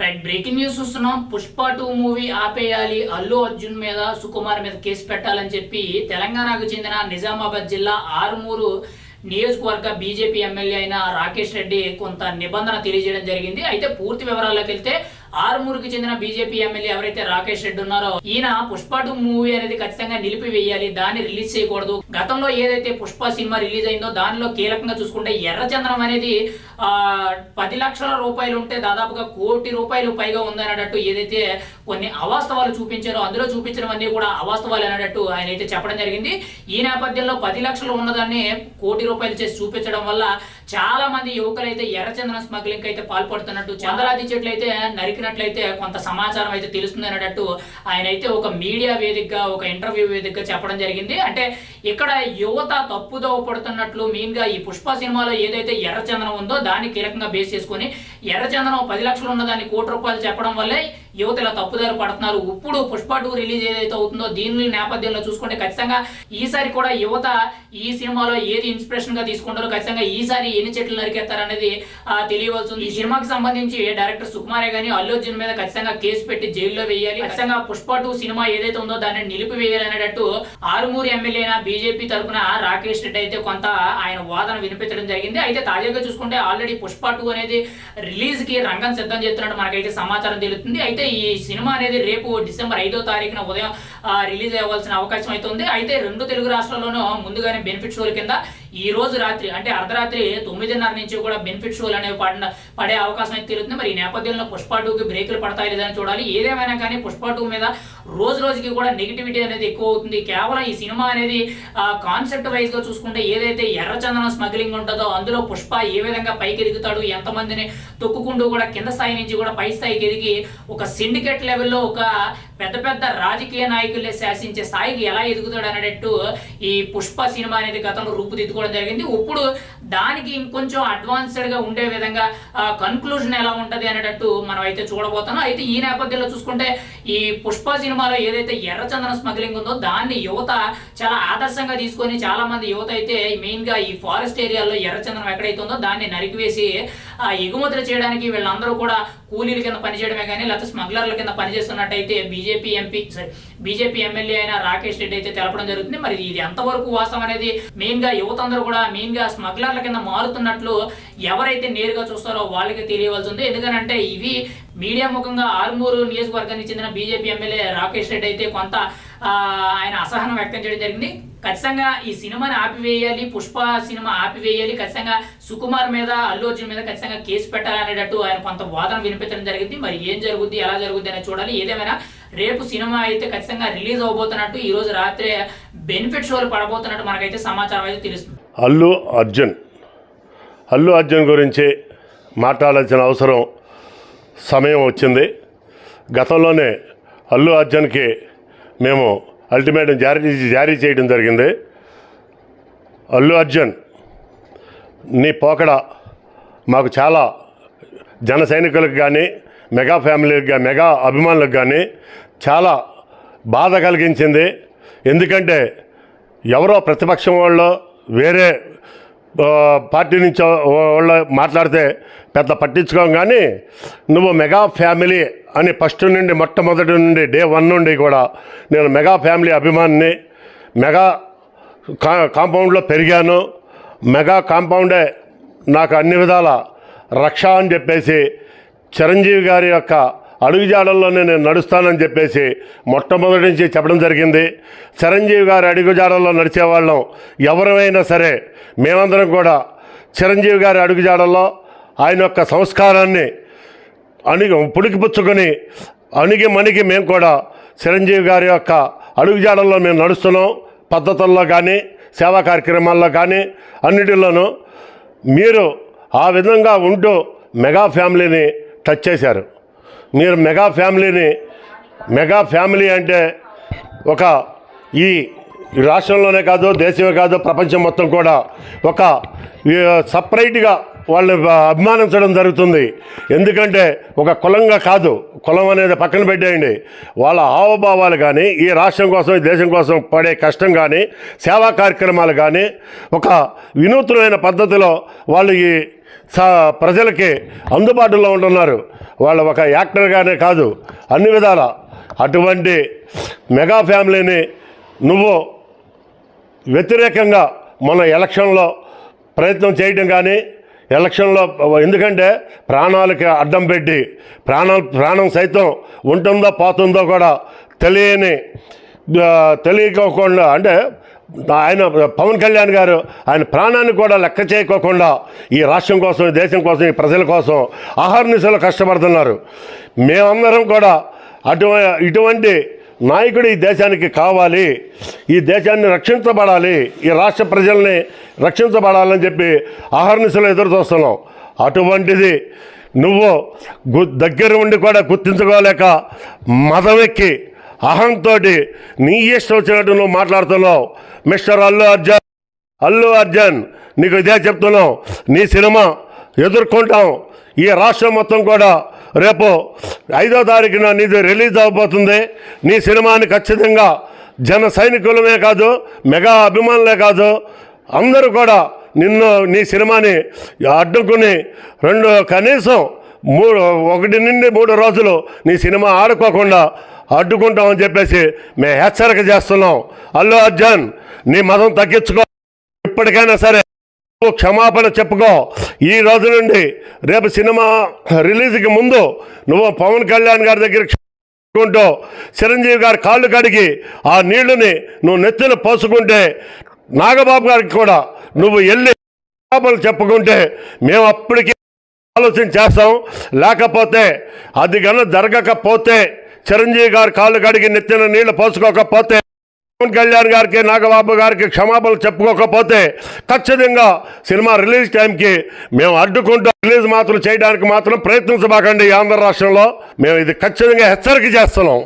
Right breaking news చూస్తున్నాం. Pushpa two movie ఆపేయాలి. అల్లు అర్జున్ మీద సుకుమార్ మీద కేసు పెట్టాలని చెప్పి తెలంగాణకు చెందిన నిజామాబాద్ జిల్లా ఆరుమూరు నియోజకవర్గ బీజేపీ ఎమ్మెల్యే అయిన రాకేష్ రెడ్డి కొంత నిబంధన తెలియజేయడం జరిగింది. అయితే పూర్తి వివరాల్లోకి వెళ్తే ఆరుమూరుకి చెందిన బీజేపీ ఎమ్మెల్యే ఎవరైతే రాకేష్ రెడ్డి ఉన్నారో ఈయన పుష్ప టూ మూవీ అనేది ఖచ్చితంగా నిలిపివేయాలి. దాన్ని రిలీజ్ చేయకూడదు. గతంలో ఏదైతే పుష్ప సినిమా రిలీజ్ అయిందో దానిలో కీలకంగా చూసుకుంటే ఎర్రచంద్రం అనేది పది లక్షల రూపాయలు ఉంటే దాదాపుగా కోటి రూపాయలు పైగా ఉందనేటట్టు ఏదైతే కొన్ని అవాస్తవాలు చూపించారో అందులో చూపించడం కూడా అవాస్తవాలు అనేటట్టు ఆయన అయితే చెప్పడం జరిగింది. ఈ నేపథ్యంలో పది లక్షలు ఉన్నదాన్ని కోటి రూపాయలు చేసి చూపించడం వల్ల చాలా మంది యువకులు అయితే ఎర్రచందనం స్మగ్లింగ్ అయితే పాల్పడుతున్నట్టు చందరాది చెట్లు అయితే నరికినట్లయితే కొంత సమాచారం అయితే తెలుస్తుంది అనేటట్టు ఆయన అయితే ఒక మీడియా వేదికగా ఒక ఇంటర్వ్యూ వేదికగా చెప్పడం జరిగింది. అంటే ఇక్కడ యువత తప్పుదోవ పడుతున్నట్లు మెయిన్గా ఈ పుష్ప సినిమాలో ఏదైతే ఎర్రచందనం ఉందో దాన్ని కీలకంగా బేస్ చేసుకొని ఎర్రచందనం పది లక్షలు ఉన్నదాన్ని కోటి రూపాయలు చెప్పడం వల్లే యువత ఇలా పడుతున్నారు. ఇప్పుడు పుష్ప టూ రిలీజ్ ఏదైతే అవుతుందో దీని నేపథ్యంలో చూసుకుంటే ఖచ్చితంగా ఈసారి కూడా యువత ఈ సినిమాలో ఏది ఇన్స్పిరేషన్గా తీసుకుంటారో ఖచ్చితంగా ఈసారి ఎన్ని చెట్లు నరికేస్తారనేది ఆ, తెలియవలసి ఉంది. ఈ సినిమాకి సంబంధించి డైరెక్టర్ సుకుమారే గానీ అల్లు అర్జున్ మీద ఖచ్చితంగా కేసు పెట్టి జైల్లో వేయాలి. ఖచ్చితంగా పుష్ప టూ సినిమా ఏదైతే ఉందో దాన్ని నిలిపివేయాలి అనేటట్టు ఆరుమూరు ఎమ్మెల్యే బీజేపీ తరపున రాకేష్ రెడ్డి అయితే కొంత ఆయన వాదన వినిపించడం జరిగింది. అయితే తాజాగా చూసుకుంటే ఆల్రెడీ పుష్ప టూ అనేది రిలీజ్కి రంగం సిద్ధం చేస్తున్నట్టు మనకైతే సమాచారం తెలుస్తుంది. అయితే ఈ సినిమా అనేది రేపు డిసెంబర్ ఐదో తారీఖున ఉదయం రిలీజ్ అవ్వాల్సిన అవకాశం అయితే ఉంది. అయితే రెండు తెలుగు రాష్ట్రాల్లోనూ ముందుగానే బెనిఫిట్ షోల కింద ఈ రోజు రాత్రి అంటే అర్ధరాత్రి తొమ్మిదిన్నర నుంచి కూడా బెనిఫిట్ షోలు అనేవి పడిన పడే అవకాశం అయితే తెలుస్తుంది. మరి ఈ నేపథ్యంలో పుష్ప టూకి బ్రేకులు పడతాయి లేదని చూడాలి. ఏదేమైనా కానీ పుష్ప టూ మీద రోజు రోజుకి కూడా నెగిటివిటీ అనేది ఎక్కువ అవుతుంది. కేవలం ఈ సినిమా అనేది కాన్సెప్ట్ వైజ్గా చూసుకుంటే ఏదైతే ఎర్రచందనం స్మగ్లింగ్ ఉంటుందో అందులో పుష్ప ఏ విధంగా పైకి ఎదుగుతాడు ఎంతమందిని తొక్కుకుంటూ కూడా కింద స్థాయి నుంచి కూడా పై స్థాయికి ఎదిగి ఒక సిండికేట్ లెవెల్లో ఒక పెద్ద పెద్ద రాజకీయ నాయకులే శాసించే స్థాయికి ఎలా ఎదుగుతాడు అనేటట్టు ఈ పుష్ప సినిమా అనేది గతంలో రూపుదిద్దుకోవడం జరిగింది. ఇప్పుడు దానికి ఇంకొంచెం అడ్వాన్స్డ్గా ఉండే విధంగా కన్క్లూజన్ ఎలా ఉంటది అనేటట్టు మనం అయితే చూడబోతున్నాం. అయితే ఈ నేపథ్యంలో చూసుకుంటే ఈ పుష్ప సినిమాలో ఏదైతే ఎర్రచందన స్మగ్లింగ్ ఉందో దాన్ని యువత చాలా ఆదర్శంగా తీసుకొని చాలా మంది యువత అయితే మెయిన్గా ఈ ఫారెస్ట్ ఏరియాలో ఎర్రచందనం ఎక్కడైతే ఉందో దాన్ని నరికివేసి ఎగుమతులు చేయడానికి వీళ్ళందరూ కూడా కూలీల కింద పనిచేయడమే కానీ లేకపోతే స్మగ్లర్ల కింద పనిచేస్తున్నట్టయితే BJP MP sorry BJP MLA అయిన రాకేష్ రెడ్డి అయితే తెలపడం జరుగుతుంది. మరి ఇది ఎంతవరకు వాస్తవం అనేది మెయిన్గా యువత అందరూ కూడా మెయిన్గా స్మగ్లర్ల కింద మారుతున్నట్లు ఎవరైతే నేరుగా చూస్తారో వాళ్ళకి తెలియవలసి ఉంది. ఎందుకనంటే ఇవి మీడియా ముఖంగా ఆరుమూరు నియోజకవర్గానికి చెందిన బీజేపీ ఎమ్మెల్యే రాకేష్ రెడ్డి అయితే కొంత ఆయన అసహనం వ్యక్తం చేయడం జరిగింది. ఖచ్చితంగా ఈ సినిమాని ఆపివేయాలి పుష్ప సినిమా ఆపివేయాలి ఖచ్చితంగా సుకుమార్ మీద అల్లు అర్జున్ మీద ఖచ్చితంగా కేసు పెట్టాలనేటట్టు ఆయన కొంత వాదన వినిపించడం జరిగింది. మరి ఏం జరుగుద్ది ఎలా జరుగుద్ది అనేది చూడాలి. ఏదేమైనా రేపు సినిమా అయితే ఖచ్చితంగా రిలీజ్ అవబోతున్నట్టు ఈ రోజు రాత్రి బెనిఫిట్ షోలు పడబోతున్నట్టు మనకైతే సమాచారం అయితే తెలుస్తుంది. అల్లు అర్జున్. అల్లు అర్జున్ గురించి మాట్లాడాల్సిన అవసరం సమయం వచ్చింది. గతంలోనే అల్లు అర్జున్కి మేము అల్టిమేటం జారీ జారీ చేయడం జరిగింది. అల్లు అర్జున్ నీ పోకడ మాకు చాలా జన సైనికులకు కానీ మెగా ఫ్యామిలీకి కానీ మెగా అభిమానులకు కానీ చాలా బాధ కలిగించింది. ఎందుకంటే ఎవరో ప్రతిపక్షం వాళ్ళు వేరే పార్టీ నుంచి వాళ్ళు మాట్లాడితే పెద్ద పట్టించుకోం కానీ నువ్వు మెగా ఫ్యామిలీ అని ఫస్ట్ నుండి మొట్టమొదటి నుండి డే వన్ నుండి కూడా నేను మెగా ఫ్యామిలీ అభిమానిని మెగా కా కాంపౌండ్లో పెరిగాను. మెగా కాంపౌండే నాకు అన్ని విధాల రక్ష అని చెప్పేసి చిరంజీవి గారి యొక్క అడుగుజాడల్లోనే నేను నడుస్తానని చెప్పేసి మొట్టమొదటి నుంచి చెప్పడం జరిగింది. చిరంజీవి గారి అడుగుజాడల్లో నడిచేవాళ్ళం ఎవరైనా సరే మేమందరం కూడా చిరంజీవి గారి అడుగుజాడల్లో ఆయన యొక్క సంస్కారాన్ని అణిగి పుణికిపుచ్చుకొని అణిగి మణిగి మేము కూడా చిరంజీవి గారి యొక్క అడుగుజాడల్లో మేము నడుస్తున్నాం. పద్ధతుల్లో కానీ సేవా కార్యక్రమాల్లో కానీ అన్నిటిలోనూ మీరు ఆ విధంగా ఉంటూ మెగా ఫ్యామిలీని టచ్ చేశారు. మీరు మెగా ఫ్యామిలీని మెగా ఫ్యామిలీ అంటే ఒక ఈ రాష్ట్రంలోనే కాదు దేశమే కాదు ప్రపంచం మొత్తం కూడా ఒక సపరేట్గా వాళ్ళని అభిమానించడం జరుగుతుంది. ఎందుకంటే ఒక కులంగా కాదు. కులం అనేది పక్కన పెట్టేయండి. వాళ్ళ హావభావాలు కానీ ఈ రాష్ట్రం కోసం ఈ దేశం కోసం పడే కష్టం కానీ సేవా కార్యక్రమాలు కానీ ఒక వినూత్నమైన పద్ధతిలో వాళ్ళు ఈ ప్రజలకి అందుబాటులో ఉంటున్నారు. వాళ్ళు ఒక యాక్టర్గానే కాదు. అన్ని విధాల. అటువంటి మెగా ఫ్యామిలీని నువ్వు వ్యతిరేకంగా మన ఎలక్షన్లో ప్రయత్నం చేయడం కానీ ఎలక్షన్లో ఎందుకంటే ప్రాణాలకి అడ్డం పెట్టి ప్రాణాలు ప్రాణం సైతం ఉంటుందో పోతుందో కూడా తెలియని తెలియకోకుండా అంటే ఆయన పవన్ కళ్యాణ్ గారు ఆయన ప్రాణాన్ని కూడా లెక్క చేయకోకుండా ఈ రాష్ట్రం కోసం ఈ దేశం కోసం ఈ ప్రజల కోసం ఆహార నిశలు కష్టపడుతున్నారు. మేమందరం కూడా అటు ఇటువంటి నాయకుడు ఈ దేశానికి కావాలి ఈ దేశాన్ని రక్షించబడాలి ఈ రాష్ట్ర ప్రజల్ని రక్షించబడాలని చెప్పి ఆహర్నిశలు ఎదురు చూస్తున్నాం. అటువంటిది నువ్వు గు- దగ్గర ఉండి కూడా గుర్తించుకోలేక మదవెక్కి అహంతో నీ ఇష్టం వచ్చినట్టు నువ్వు మాట్లాడుతున్నావు. మిస్టర్ అల్లు అర్జున్ అల్లు అర్జున్ నీకు ఇదే చెప్తున్నావు నీ సినిమా ఎదుర్కొంటాం. ఈ రాష్ట్రం మొత్తం కూడా రేపు ఐదో తారీఖున నీది రిలీజ్ అవబోతుంది. నీ సినిమాని ఖచ్చితంగా జన సైనికులమే కాదు మెగా అభిమానులే కాదు అందరూ కూడా నిన్ను నీ సినిమాని అడ్డుకుని రెండు కనీసం మూడు ఒకటి నుండి మూడు రోజులు నీ సినిమా ఆడుకోకుండా అడ్డుకుంటామని చెప్పేసి మేము హెచ్చరిక చేస్తున్నాం. అల్లు అర్జున్ నీ మతం తగ్గించుకో. ఇప్పటికైనా సరే క్షమాపణ చెప్పుకో. ఈ రోజు నుండి రేపు సినిమా రిలీజ్కి ముందు నువ్వు పవన్ కళ్యాణ్ గారి దగ్గర క్షమాపణ చిరంజీవి గారి కాళ్ళు కడిగి ఆ నీళ్ళుని నువ్వు నెత్తిన పోసుకుంటే నాగబాబు గారికి కూడా నువ్వు వెళ్ళి చెప్పుకుంటే మేము అప్పటికి ఆలోచన చేస్తాం. లేకపోతే అది కన్నా జరగకపోతే చిరంజీవి గారు కాళ్ళు కడిగి నెత్తిన నీళ్ళు పోసుకోకపోతే పవన్ కళ్యాణ్ గారికి నాగబాబు గారికి క్షమాపణలు చెప్పుకోకపోతే ఖచ్చితంగా సినిమా రిలీజ్ టైంకి మేము అడ్డుకుంటూ రిలీజ్ మాత్రం చేయడానికి మాత్రం ప్రయత్నించబాకండి ఆంధ్ర రాష్ట్రంలో. మేము ఇది ఖచ్చితంగా హెచ్చరిక చేస్తున్నాం.